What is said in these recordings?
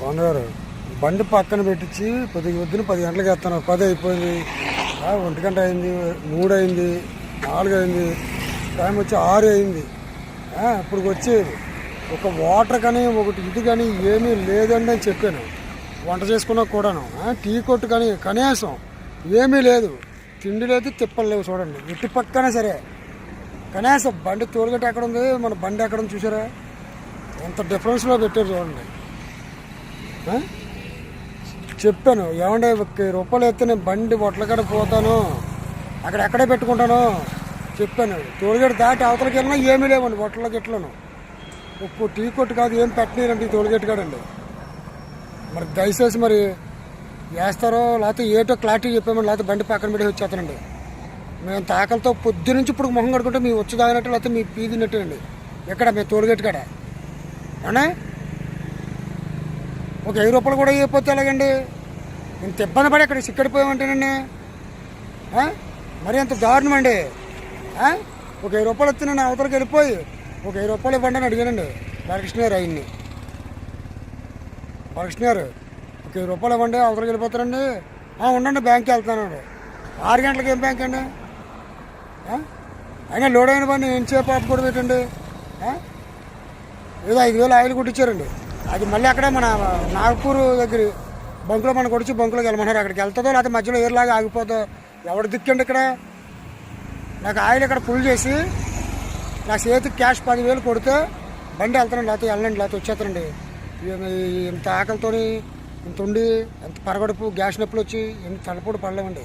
పవన్ గారు బండి పక్కన పెట్టించి కొద్దిగా పొద్దున పది గంటలకు వేస్తాను. పది అయిపోయింది. ఒంటి గంట అయింది మూడు అయింది నాలుగు అయింది టైం వచ్చి ఆరు అయింది. ఇప్పుడు వచ్చి ఒక వాటర్ కానీ ఒకటి ఇది కానీ ఏమీ లేదండి అని చెప్పాను. వంట చేసుకున్నా కూడాను. టీ కొట్టు కానీ కనీసం ఏమీ లేదు. తిండి లేదు తిప్పలు లేవు చూడండి. ఇటు పక్కనే సరే. కనీసం బండి తోడుగట్ట ఎక్కడ ఉంది? మన బండి ఎక్కడ ఉంది చూసారా ఎంత డిఫరెన్స్లో పెట్టారు చూడండి. చెప్పాను ఏమంటే రూపాయలు ఎత్తే నేను బండి బొట్లకాడ పోతాను. అక్కడ ఎక్కడే పెట్టుకుంటాను. చెప్పాను తోడుగడ దాటి అవతలకి వెళ్ళినా ఏమీ లేవండి బొట్టల గిట్లను. ఉప్పు టీ కొట్టు కాదు ఏం పెట్టలేరండి తోడుగట్టు కాడండి. మరి దయచేసి మరి వేస్తారో లేకపోతే ఏటో క్లారిటీ చెప్పామని లేకపోతే బండి పక్కన పెట్టి వచ్చేస్తానండి. మేము తాకలతో పొద్దు నుంచి ఇప్పుడు మొహం కడుకుంటే మీ వచ్చి తాగినట్టు లేకపోతే మీ పీదినట్టు అండి ఎక్కడ? మీ తోడుగట్టు కాడ. అవునా ఒక వెయ్యి రూపాయలు కూడా ఇవ్వకపోతే ఎలాగండి? ఇంత ఇబ్బంది పడి అక్కడ సిక్కడిపోయామంటేనండి మరి అంత దారుణం అండి. ఒక వెయ్యి రూపాయలు వచ్చి నేను అవతలకి వెళ్ళిపోయి ఒక వెయ్యి రూపాయలు ఇవ్వండి అని అడిగానండి బాలకృష్ణ గారు ఆయన్ని. బాలకృష్ణ గారు ఒక వెయ్యి రూపాయలు ఇవ్వండి అవతలకి వెళ్ళిపోతారండి. ఉండండి బ్యాంక్కి వెళ్తానండి ఆరు గంటలకు ఏం బ్యాంక్ అండి? అయినా లోడ్ అయిన పని ఏం చేప కూడా పెట్టండి. ఏదో ఐదు వేలు ఆయిల్ కొట్టించారండి. అది మళ్ళీ అక్కడ మన నాగపూర్ దగ్గర బంకులో మనం కొడిచి బంకులోకి వెళ్ళమన్నారు. అక్కడికి వెళ్తుందో లేకపోతే మధ్యలో ఏర్లాగా ఆగిపోతుందో ఎవడు దిక్కండి ఇక్కడ? నాకు ఆయిల్ ఇక్కడ ఫుల్ చేసి నా చేతికి క్యాష్ పదివేలు కొడితే బండి వెళ్తానండి లేకపోతే వెళ్ళండి లేకపోతే వచ్చేస్తానండి. ఇంత ఆకలితోని ఇంత ఉండి ఎంత పరగడుపు గ్యాస్ నొప్పులు వచ్చి ఎంత తలపూడి పడలేమండి.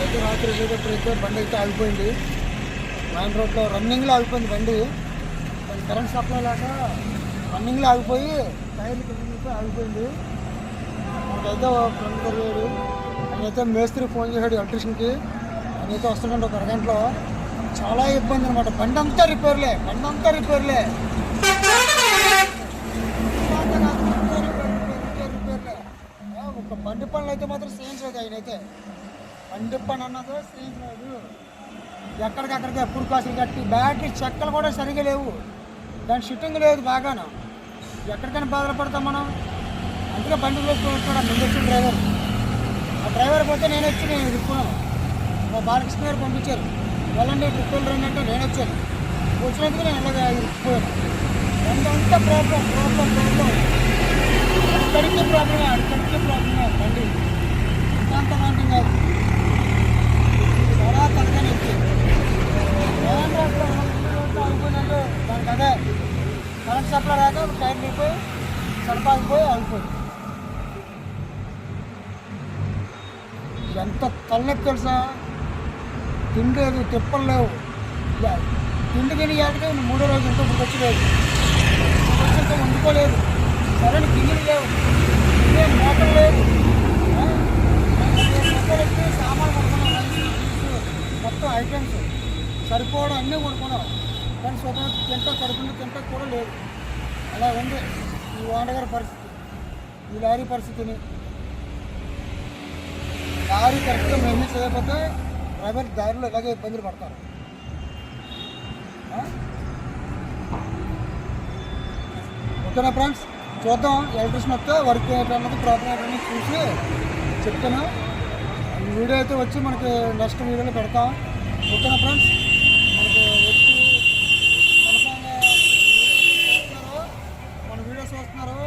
అయితే రాత్రి చీకటి అయితే బండి అయితే ఆగిపోయింది. మెయిన్ రోడ్లో రన్నింగ్లో ఆగిపోయింది బండి. మరి కరెంట్ సప్లై లేక రన్నింగ్లో ఆగిపోయి టైర్లు కింద ఆగిపోయింది. మనకైతే ఒక ఫ్రెండ్ దొరికాడు ఆయనైతే మేస్త్రి ఫోన్ చేశాడు ఎలక్ట్రీషియన్కి. ఆయనైతే వస్తున్నాడు ఒక అరగంటలో. చాలా ఇబ్బంది అనమాట బండి అంతా రిపేర్లే. బండి అంతా రిపేర్లే. ఒక బండి పనులు అయితే మాత్రం చేయించలేదు ఆయనైతే. బండి పని అన్నదో చేయించలేదు ఎక్కడికక్కడికి ఎప్పుడు కాసులు కట్టి బ్యాటరీ చెక్కలు కూడా సరిగా లేవు. దాని షిట్టింగ్ లేదు బాగాను. ఎక్కడికైనా బాధలు పడతాం మనం. అందుకే బండి వేసుకుంటున్నాడు ముందు వచ్చిన డ్రైవర్? ఆ డ్రైవర్ పోతే నేను వచ్చి నేను తిప్పుకున్నాను మా బాలకృష్ణ గారు పంపించారు. వెళ్ళండి ట్రిప్పులు రండి అంటే నేను వచ్చాను. వచ్చినందుకు నేను ఇలాగ ఇరుక్కుపోయాను అంతా ప్రాబ్లం ప్రాబ్లం ప్రాబ్లం అక్కడికి ప్రాబ్లమే అక్కడికి ప్రాబ్లమే బండి. అంత అంటే కాదు చాలా తక్కువ నొప్పి ఏమంటే అప్పుడు రోడ్లో ఆగిపోయినట్టు దానికి అదే కరెంట్ సప్లై రాక టైర్ దిగిపోయి సడపాగిపోయి ఆగిపోయి ఎంత తెలుసా? తిండి తిప్పలు లేవు తిండి తిని ఏటకే మూడో రోజు ఇంకో ఇప్పుడు వచ్చి లేదు వచ్చి వండుకోలేదు. సరైన గిన్నెలు లేవు. ఇదే మోటార్ లేవు ఆ? సామాన్లు కొనుక్కున్నాం. మొత్తం ఐటమ్స్ సరిపోవడం అన్నీ కొనుక్కున్నాం. కానీ స్వతం తింటా కడుపుండి తింటా కూడా లేదు. అలా ఉంది ఈ వాండగారి పరిస్థితి. ఈ లారీ పరిస్థితిని దారి కరెక్ట్గా మెయింటైన్ చేయకపోతే డ్రైవర్ దారిలో ఇలాగే ఇబ్బందులు పడతారు. ఓకేనా ఫ్రెండ్స్? చూద్దాం ఎలక్ట్రిషన్ వస్తే వర్క్ ఏంటన్నది ప్రాబ్లం ఏంటన్నది చూసి చెప్తాను వీడియో అయితే వచ్చి మనకి నెక్స్ట్ వీడియోలో పెడతాం. ఓకేనా ఫ్రెండ్స్ మనకి వచ్చి కన్ఫామ్గా చూస్తున్నారు మన వీడియోస్ చూస్తున్నారు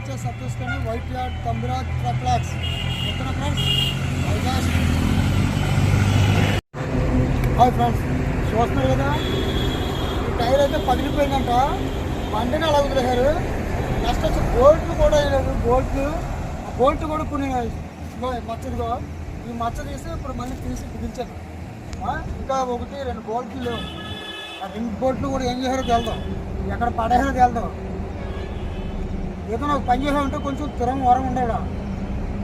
లైక్ చేసి వైట్ యార్డ్ తమ్మిరాజ్ ట్రక్లాక్స్ ఓకేనా ఫ్రెండ్స్? Hi friends. చూస్తున్నారు కదా? ఈ టైర్ అయితే పగిలిపోయిందంట. బండిని అలా వదిలేశారు? నెక్స్ట్ వచ్చి బోల్ట్లు కూడా వేయలేదు. బోల్ట్ ఆ బోల్ట్ కూడా కొన్ని మచ్చదిగో ఈ మచ్చ తీసి ఇప్పుడు మళ్ళీ తీసి బిగించాను ఇంకా ఒకటి రెండు బోల్ట్లు లేవు. ఆ రింగ్ బోల్ట్లు కూడా ఏం చేశారో తెలుదాం? ఎక్కడ పడేసారో తెలుదాం? ఏదైనా ఒక పని చేసా ఉంటే కొంచెం తురం వరం ఉండాలి.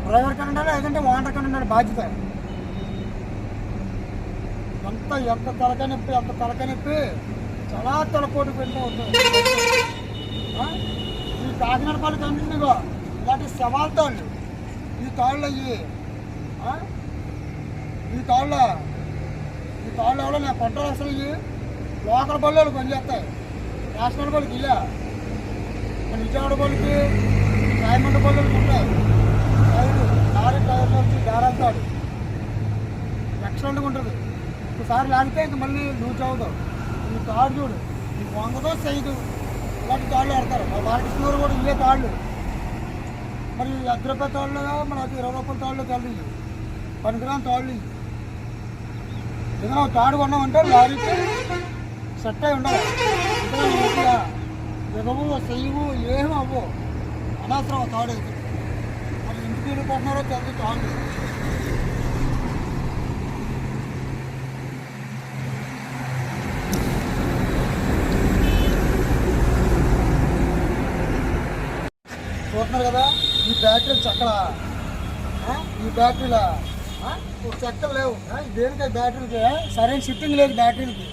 డ్రైవర్ కన్నా ఉండాలి లేదంటే ఓనర్ కన్నా ఉండాలి బాధ్యత. ఎంత ఎంత తలకాయ నొప్పి ఎంత తలకాయ నొప్పి చాలా తలపోటు పెడుతూ ఉంటుంది. ఈ కాకినాడ పాలు కంటిన్యూగా ఇలాంటి సవాల్ తాళ్ళు. ఈ తాళ్ళు అయ్యి ఈ తాళ్ళ ఈ తాళ్ళు ఎవరో నా పంటలు అసలు ఇవి లోకల్ బళ్ళు పనిచేస్తాయి. నేషనల్ పల్లెకి ఇలా మన విజయవాడ వాళ్ళకి రాయమండ్రి వాళ్ళకి ఉంటాయి టైర్ లారీ టైర్లు వచ్చి దారంతాడు ఎక్సలెంట్గా ఉంటుంది. ఒకసారి లాగితే ఇంక మళ్ళీ లూజ్ అవుతావు. ఈ తాడు చూడు ఈ వంగదో చేయదు ఇలాంటి తాళ్ళు ఆడతారు మా బాలకృష్ణ కూడా ఇవే తాళ్ళు మరి అర్ధ రూపాయల తాళ్ళు మన ఇరవై రూపాయల తాళ్ళు కలిగి పనికిరాని తాళ్ళు ఇవి. ఏదైనా తాడు కొన్నామంటే లారీకి సెట్ అయి ఉండాలి అంటే నీట్గా ఎగవు చెయ్యవు అవ్వవు అనవసరం తాడేది. తాడు అయితే మరి ఇంటికి వెళ్ళిపోతున్నారో తెలియదు తాడు చూస్తున్నారు కదా ఈ బ్యాటరీలు చక్కల ఈ బ్యాటరీల? చక్కలు లేవు. ఆ, దేనికి బ్యాటరీకి సరైన సిట్టింగ్ లేదు బ్యాటరీలకి.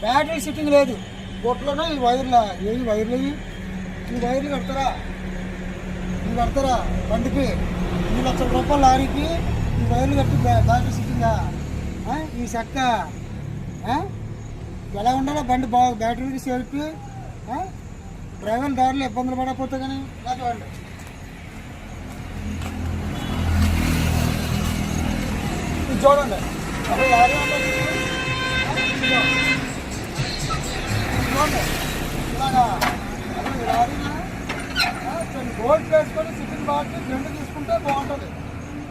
బ్యాటరీ సిట్టింగ్ లేదు. బొట్లోనే ఈ వైర్ల? ఏ వైర్లు ఈ వైర్లు కడతారా? ఇవి కడతారా? బండికి? ఈ లక్షల రూపాయల లారీకి? ఈ వైర్లు కట్టి బ్యాటరీ సిట్టింగా? ఈ చెక్క ఎలా ఉండాలో బండి బాగా బ్యాటరీకి సేఫ్టీ డ్రైవర్ దారిలో ఇబ్బందులు పడకపోతే కానీ ఇలా చూడండి ఇది చూడండి. అప్పుడు లారీ గోల్డ్ వేసుకొని చికెన్ బాటి రెండు తీసుకుంటే బాగుంటుంది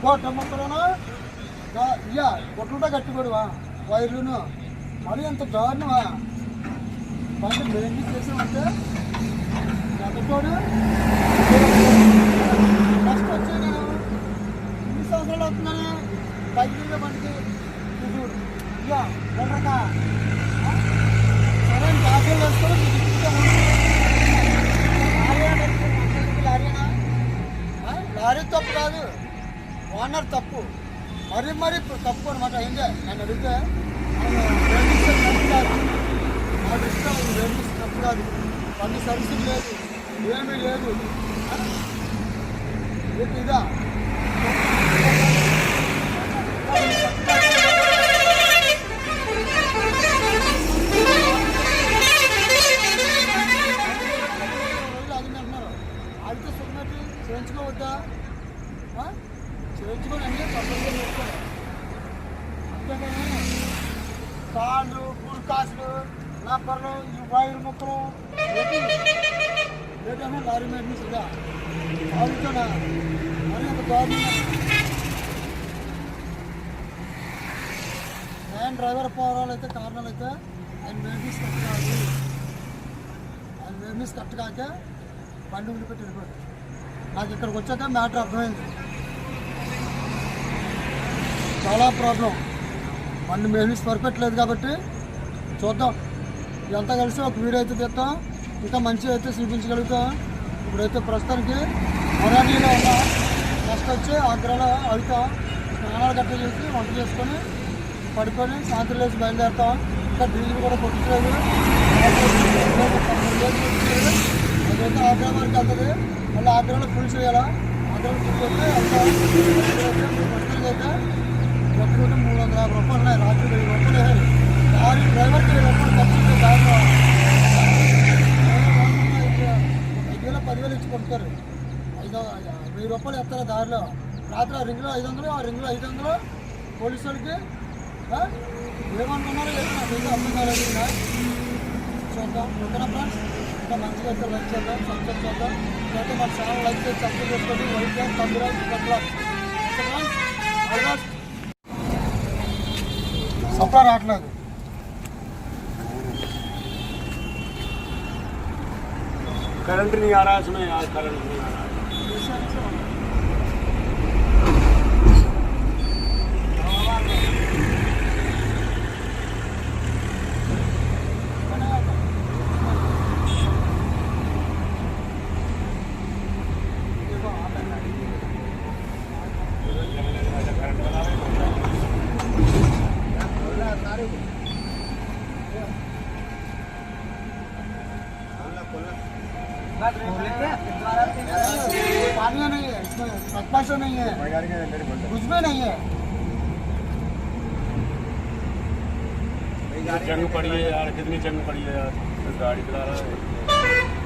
కోట మొక్కలోనా ఇయ్యా కొట్లుంటే కట్టుకోడువా వైర్లును మరి ఎంత దారుణమా పంట మేము చేసామంటే ఎదుటోడు ఫస్ట్ వచ్చే నేను ఇన్ని సంవత్సరాలు అవుతున్నాను తగ్గింది బండికి రకా ఇక వెళ్ళరక సరే జాగ్రత్తలు వేసుకొని మీకు ఇచ్చుకుంటాను లారీ లారీనా లారీ తప్పు కాదు. ఓనర్ తప్పు. మరీ మరీ తప్పు అనమాట అయిందే నేను అడిగితే నాకు ఇష్టం తప్పు కాదు. సర్వీసింగ్ లేదు ఏమీ లేదు. ఇదా? చేయించుకోవద్దా? చేయించుకొని అన్నీ తప్పనిసరి చేసుకోవాలి అంతేకాని కాళ్ళు పుల్కాసులు లాపర్లు ఈ వైర్ ముక్కలు ఏంటి ఏంటన్నా లారీ మీద ఇదా? ఆగుతానా మరి ఒక దారుణంగా నేను డ్రైవర్ పోరాలు అయితే కారణాలు అయితే ఆయన మెయింటెనెన్స్ కట్ కాదు. ఆయన మెయింటెనెన్స్ కట్ కాక బండి వదిలిపెట్టి వెళ్ళిపోయాడు. నాకు ఇక్కడికి వచ్చాక మ్యాటర్ అర్థమైంది. చాలా ప్రాబ్లం. బండి మేము పర్ఫెక్ట్ లేదు కాబట్టి చూద్దాం. ఎంత కలిసి ఒక వీడియో అయితే తెస్తాం ఇంకా మంచిగా అయితే చూపించగలుగుతాం. ఇప్పుడైతే ప్రస్తుతానికి మొరాటీలో ఉన్న నెక్స్ట్ వచ్చి ఆగ్రాలో అడుగుతాం స్నానాలు గట్ట చేసి వంట చేసుకొని పడుకొని సాయంత్రం లేచి బయలుదేరుతాం. ఇంకా డీజిల్ కూడా కొట్టలేదు అదైతే ఆగ్రా వరకు వెళ్తుంది. మళ్ళీ ఆ గ్రౌండ్ ఫుల్ చేయాలా? గ్రౌండ్ ఫుల్ చేస్తే అయితే ఒక్కరోజు మూడు వందల యాభై రూపాయలు ఉన్నాయి. రాత్రి వెయ్యి రూపాయలు వేయాలి దారి డ్రైవర్కి వెయ్యి రూపాయలు ఖర్చు ఉంటుంది దారిలో ఐదు వేల పదివేలు ఇచ్చి కొడతారు. ఐదు వెయ్యి రూపాయలు ఎత్తారు దారిలో? రాత్రి ఆ రింగ్లో ఐదు వందలు ఆ రింగ్లో ఐదు వందలు. పోలీసు వాళ్ళకి ఆ? ఏమనుకున్నారో ఏమో నాకైతే అర్థం కాలేదు చూద్దాం. ఓకేనా ఫ్రెండ్స్? ఇంకా మంచిగా అయితే లైక్ చేద్దాం సబ్స్క్రైబ్ చేద్దాం. అయితే మన ఛానల్ లైక్ చేసి సబ్స్క్రైబ్ చేసుకోండి. వైట్ క్లాస్ తమ్మిరాజ్ క్లాస్ రావట్లేదు కరెంటుని ఆరాల్సిన కరెంటుని पकपाशो नहीं है। कुछ भी नहीं है। जंग पड़ी है यार कितनी जंग पड़ी है यार। गाड़ी चला रहा है।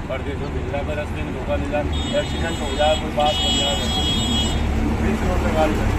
पर देखो बिजला का रस्ते में धोखा मिला। एक्सीडेंट हो जाए कोई बात हो जाए बीस रोड पे गाड़ी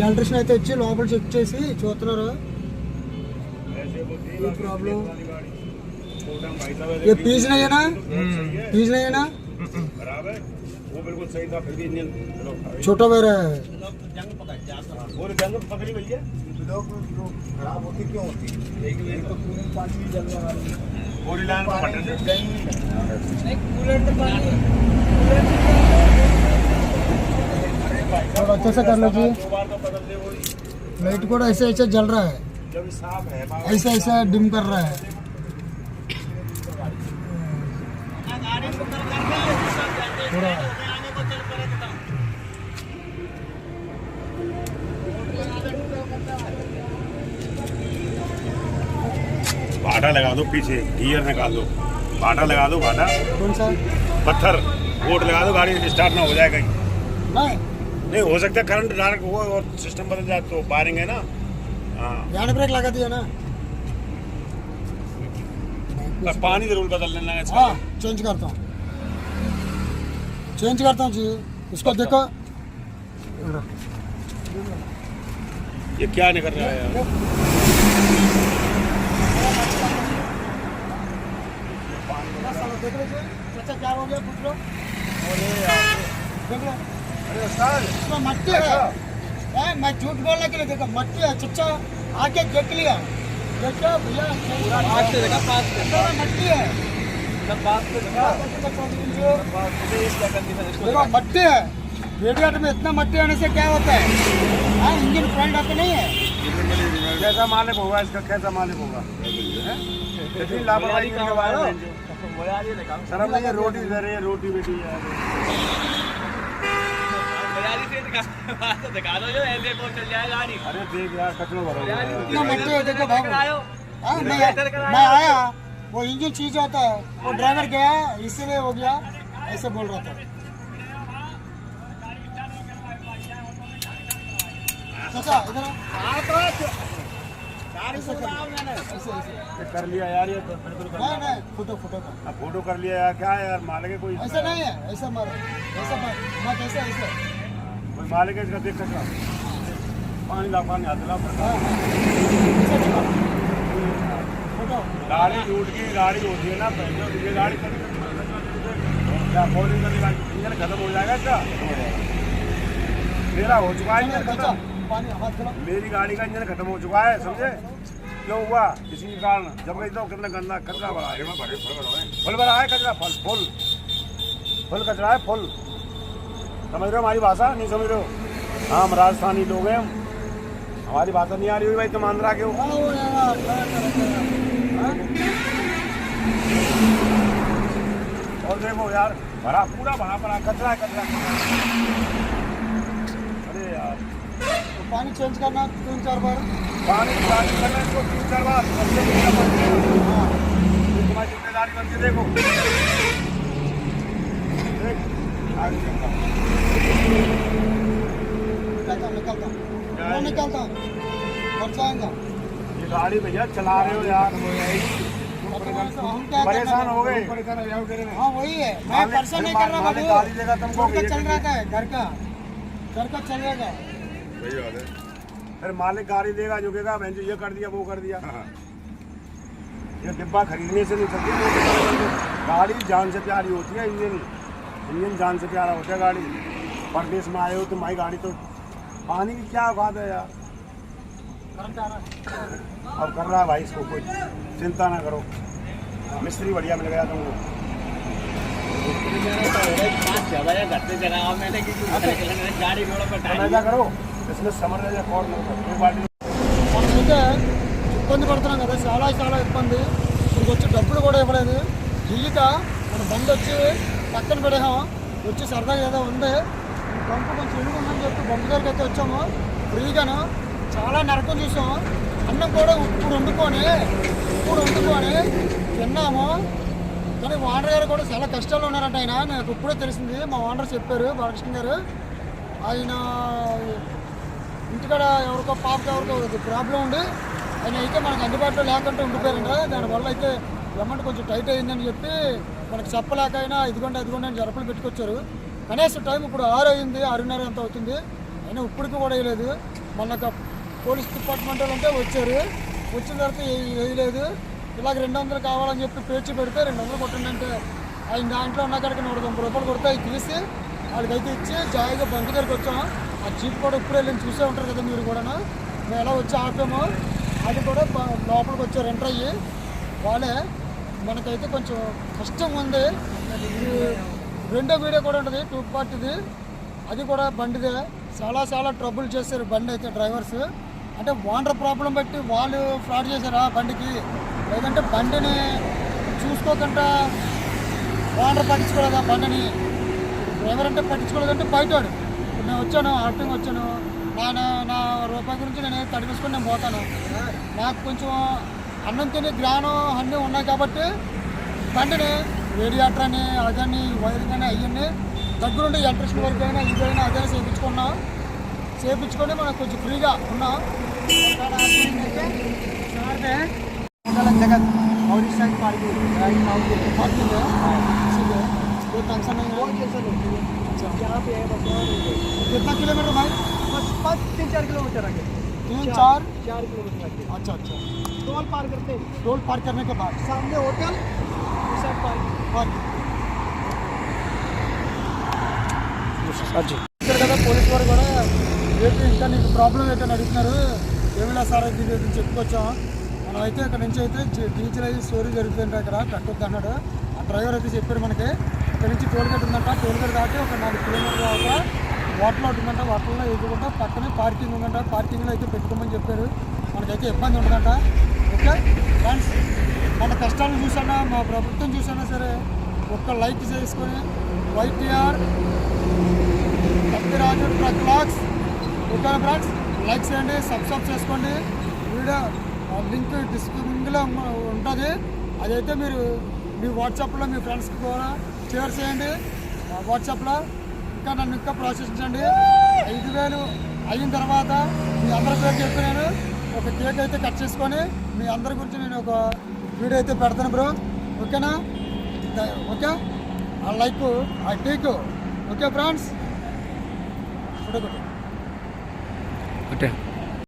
ఎలక్ట్రిషన్ అయితే వచ్చి లోపల చెక్ చేసి చూస్తున్నారు ऐसे वो ये प्रॉब्लम वाली गाड़ी छोटा भाई साहब ये पीस नहीं है ना पीस नहीं है ना खराब है वो बिल्कुल सही था फिर भी इंजन चलो छोटा पैर है वो जंग पकड़ी भैया खराब होती क्यों होती एक एक तो पूरे थोड़ा अच्छे से कर लो जी दो बार बदल दे वही लाइट को ऐसे ऐसे जल रहा है। ऐसे ऐसे डिम कर रहा है। थोड़ा भाटा लगा दो पीछे गियर निकाल दो। भाटा लगा दो भाटा कौन सा? पत्थर वोट लगा दो गाड़ी स्टार्ट ना हो जाए कहीं। नहीं हो सकता करंट डायरेक्ट हो और सिस्टम बदल जाए तो वायरिंग है ना? हाँ। ब्रेक लगा दिया ना। बस पानी ज़रूर बदल लेना है हाँ चेंज करता हूँ। चेंज करता हूँ जी। इसको देखो। ये क्या नहीं कर रहा है यार? देख लो जी चाचा क्या हो गया? पूछ लो। देख लो मट्टी है मैं झूठ बोलने के लिए मट्टी है चुच्चा आके देख लिया। देखा भैया मट्टी है मट्टी है? में इतना मट्टी होने से क्या होता है? हाँ इंजन फ्रंट आते नहीं है? कैसा मालिक होगा इसका कैसा मालिक होगा? लापरवाही रोटी रोटी बेटी यार यार इसे दिखा तो दिखा दो जो ऐसे को चल जाए गाड़ी अरे देख यार कचरो भरो। यार इतना मट्टी है देखो भागो। करायो। हाँ, मैं मैं आया वो इंजन चीज़ होता है वो ड्राइवर गया इसीलिए हो गया ऐसे बोल रहा था। चाचा इधर आओ। कर। लिया यार ये तो नहीं नहीं फ़ोटो फ़ोटो का फ़ोटो कर लिया यार क्या है यार मालिक कोई ऐसा नहीं है ऐसा मारो ऐसा मत ऐसे ऐसे। मालिक इसका देख कचरा पानी ला पानी हाथ ला टूट की गाड़ी होती है ना पहले इंजन खत्म हो जाएगा क्या मेरा हो चुका है इंजन खत्म। मेरी गाड़ी का इंजन खत्म हो चुका है समझे? क्यों हुआ? इसी के कारण। जब गई तो कितना गंदा कचरा भरा है। फुल भरा है कचरा फल फुल। फुल कचरा है फुल। समझ रहे हो हमारी भाषा नहीं समझ रहे हो हाँ हम राजस्थानी लोग हैं हमारी भाषा नहीं आ रही हुई भाई तुम आंध्रा के हो हाँ, हाँ? और देखो यार भरा पूरा भरा पड़ा कचरा कचरा अरे यार तो पानी चेंज करना तीन चार बार पानी पानी करना इसको तीन चार बार हैं? हाँ तुम्हारी ज़िम्मेदारी बनती देखो हूँ। निकलता हूँ, निकलता हूँ। मैं निकलता हूँ मर ये गाड़ी भैया चला रहे हो यार। परेशान हो गए। हाँ वही है। मैं परेशान नहीं कर रहा बाबू घर का चल करके। रहा है घर का। घर का चलेगा फिर मालिक गाड़ी देगा झुकेगा मैं ये कर दिया वो कर दिया। ये डिब्बा खरीदने से नहीं चलती खरीदने- गाड़ी जान से प्यारी होती है इंजन इंजन जान से प्यारा होता है गाड़ी परदेश में आए हो तुम्हारी गाड़ी तो पानी की क्या बात है यार కరెంట్ ఆనా अब कर रहा है भाई इसको कोई चिंता ना करो मिस्त्री बढ़िया मिल गया तुमको तुम ऐसा करो इसमें समर जा कौन एक बाल्टी మనమైతే ఇబ్బంది పడుతున్నాం కదా చాలా చాలా ఇబ్బంది ఇప్పుడు వచ్చి డబ్బులు కూడా ఇవ్వలేదు దిగిక మన బండి వచ్చి పక్కన పెడేసాం వచ్చి సరదాగా ఏదో ఉంది. ఈ కొంచెం ఎలుగు ఉందని చెప్పి బొమ్మ దగ్గరికి అయితే వచ్చాము. ఫ్రీగాను. చాలా నరకం చూసాము. అన్నం కూడా ఇప్పుడు వండుకొని ఇప్పుడు వండుకొని తిన్నాము. కానీ ఓనర్ గారు కూడా చాలా కష్టాలు ఉన్నారంట ఆయన. నాకు ఇప్పుడే తెలిసింది. మా ఓనర్ చెప్పారు బాలకృష్ణ గారు. ఆయన ఇంటికాడ ఎవరికో పాపకి ఎవరికో ప్రాబ్లం ఉండి ఆయన అయితే మనకు అందుబాటులో లేకుండా ఉండిపోయారంట. దానివల్ల అయితే అమౌంట్ కొంచెం టైట్ అయిందని చెప్పి మనకు చెప్పలేక అయినా ఇదిగోండి అదిగోండి అని జరపలు పెట్టుకొచ్చారు. కనీసం టైం ఇప్పుడు ఆరు అయింది ఆరున్నర ఎంత అవుతుంది? అయినా ఇప్పటికి కూడా వేయలేదు. మొన్న పోలీస్ డిపార్ట్మెంట్ అంటే వచ్చారు. వచ్చిన తర్వాత వేయలేదు. ఇలాగ రెండు వందలు కావాలని చెప్పి పేర్చి పెడితే రెండు వందలు కొట్టండి అంటే ఆయన దాంట్లో ఉన్న కాడికి నూట తొంభై రూపాయలు కొడితే అవి తీసి వాళ్ళకైతే ఇచ్చి జాయిగా బంక్ దగ్గరికి వచ్చాం ఆ జీప్ కూడా ఇప్పుడు వెళ్ళి చూసే ఉంటారు కదా మీరు కూడా మేము ఎలా వచ్చి ఆపాము అది కూడా లోపలికి వచ్చారు ఎంటర్ అయ్యి. వాళ్ళే మనకైతే కొంచెం కష్టం ఉంది. రెండో వీడియో కూడా ఉంటుంది టూ పార్టీది అది కూడా బండిదే. చాలా చాలా ట్రబుల్ చేశారు బండి అయితే డ్రైవర్స్. అంటే ఓనర్ ప్రాబ్లం బట్టి వాళ్ళు ఫ్రాడ్ చేశారా బండికి? లేదంటే బండిని చూసుకోకుండా ఓనర్ పట్టించుకోలేదా బండిని? డ్రైవర్ అంటే పట్టించుకోలేదంటే బయటవాడు. ఇప్పుడు నేను వచ్చాను ఆర్టింగ్ వచ్చాను. నా నా- రూపాయి గురించి నేను తడిపేసుకొని నేను పోతాను. నాకు కొంచెం అన్నం తిని జ్ఞానం అన్నీ ఉన్నాయి కాబట్టి బండిని రేడియేటర్ అని అదని వైరింగ్ అని అవన్నీ దగ్గరుండి ఎలక్ట్రిషన్ వర్క్ అయినా ఇదైనా అదైనా చేయించుకున్నాం చేయించుకొని మనకు కొంచెం ఫ్రీగా ఉన్నాం जगत और इस साइड पार्किंग राइट नाउ के पार्किंग है ठीक है कोई टेंशन नहीं कोई है टेंशन नहीं यहाँ पे है बस और नहीं है। कितना किलोमीटर भाई बस पाँच तीन चार किलोमीटर आगे तीन चार चार किलोमीटर आगे अच्छा अच्छा टोल पार करते हैं। टोल पार करने के बाद सामने होटल इस साइड पार्किंग पार्किंग ఇక్కడ కదా పోలీస్ వారు కూడా ఏంటి ఇంకా నీకు ప్రాబ్లం ఏంటని అడుగుతున్నారు ఏమిలా సార్ ఇది ఇది అని చెప్పుకొచ్చాం మనం అయితే ఇక్కడ నుంచి అయితే టీచర్ అయ్యి స్టోరీ జరుగుతుంది అక్కడ పెట్టొద్దు అన్నాడు ఆ డ్రైవర్ అయితే చెప్పాడు మనకి ఇక్కడ నుంచి టోల్ గేట్ ఉందంట టోల్ గేట్ దాటి ఒక నాలుగు కిలోమీటర్ దాకా వాటర్ ఉంటుందంట వాటర్లో ఎదుగుకుంటా పక్కనే పార్కింగ్ ఉందంట పార్కింగ్లో అయితే పెట్టుకోమని చెప్పారు మనకైతే ఇబ్బంది ఉండదంట ఓకే ఫ్రెండ్స్ మన కష్టాలను చూసానా మా ప్రభుత్వం చూసానా సరే ఒక్క లైక్ చేసుకొని YTR Raju truck vlogs okay friends? Like చేయండి సబ్స్క్రైబ్ చేసుకోండి. వీడియో లింక్ డిస్క్రిప్షన్లో ఉంటుంది. అదైతే మీరు మీ వాట్సాప్లో మీ ఫ్రెండ్స్కి కూడా షేర్ చేయండి. వాట్సాప్లో ఇంకా నన్ను ఇంకా ప్రోత్సహించండి ఐదు వేలు అయిన తర్వాత మీ అందరి పేరు చెప్పి ఒక కేక్ అయితే కట్ చేసుకొని మీ అందరి గురించి నేను ఒక వీడియో అయితే పెడతాను బ్రో. ఓకేనా? ఓకే? ఆ లైక్ ఆ టేక్ ఓకే ఫ్రెండ్స్? చూడకూడదు